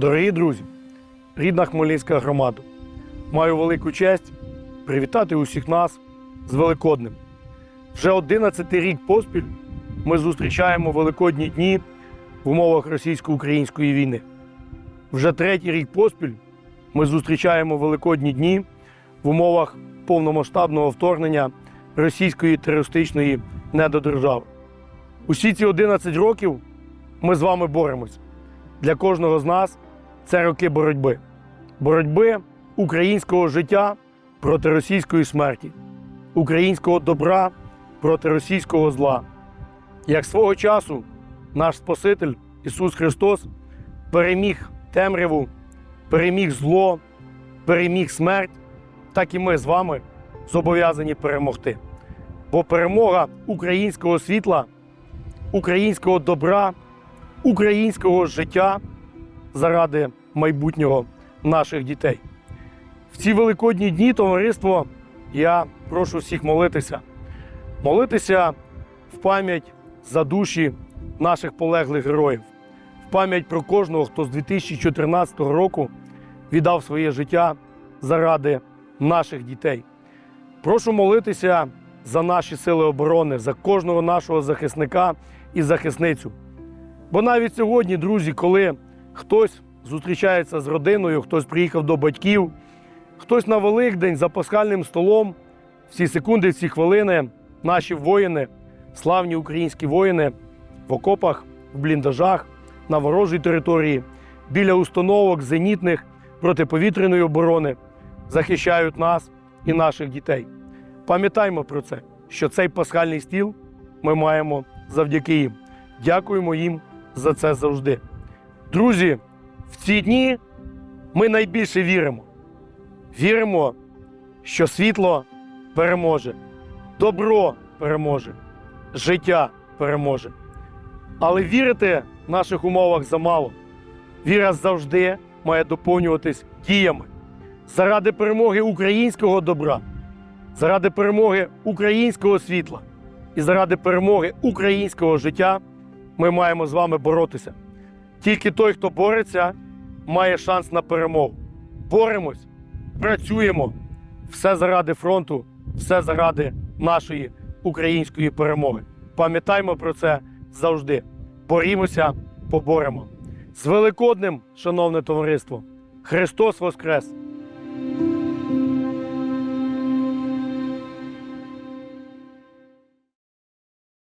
Дорогі друзі, рідна Хмельницька громада, маю велику честь привітати усіх нас з Великоднем. Вже 11 рік поспіль ми зустрічаємо Великодні дні в умовах російсько-української війни. Вже третій рік поспіль ми зустрічаємо Великодні дні в умовах повномасштабного вторгнення російської терористичної недодержави. Усі ці 11 років ми з вами боремось. Для кожного з нас це роки боротьби. Боротьби українського життя проти російської смерті, українського добра проти російського зла. Як свого часу наш Спаситель Ісус Христос переміг темряву, переміг зло, переміг смерть, так і ми з вами зобов'язані перемогти. Бо перемога українського світла, українського добра, українського життя заради майбутнього наших дітей. В ці великодні дні, товариство, я прошу всіх молитися. Молитися в пам'ять за душі наших полеглих героїв, в пам'ять про кожного, хто з 2014 року віддав своє життя заради наших дітей. Прошу молитися за наші сили оборони, за кожного нашого захисника і захисницю. Бо навіть сьогодні, друзі, коли хтось зустрічається з родиною, хтось приїхав до батьків, хтось на Великдень за пасхальним столом, всі секунди, всі хвилини наші воїни, славні українські воїни в окопах, в бліндажах, на ворожій території, біля установок зенітних протиповітряної оборони захищають нас і наших дітей. Пам'ятаймо про це, що цей пасхальний стіл ми маємо завдяки їм. Дякуємо їм за це завжди. Друзі, в ці дні ми найбільше віримо. Віримо, що світло переможе, добро переможе, життя переможе. Але вірити в наших умовах замало. Віра завжди має доповнюватись діями заради перемоги українського добра, заради перемоги українського світла і заради перемоги українського життя ми маємо з вами боротися. Тільки той, хто бореться, має шанс на перемогу. Боремось, працюємо. Все заради фронту, все заради нашої української перемоги. Пам'ятаймо про це завжди. Борімося, поборемо. З Великодним, шановне товариство! Христос Воскрес!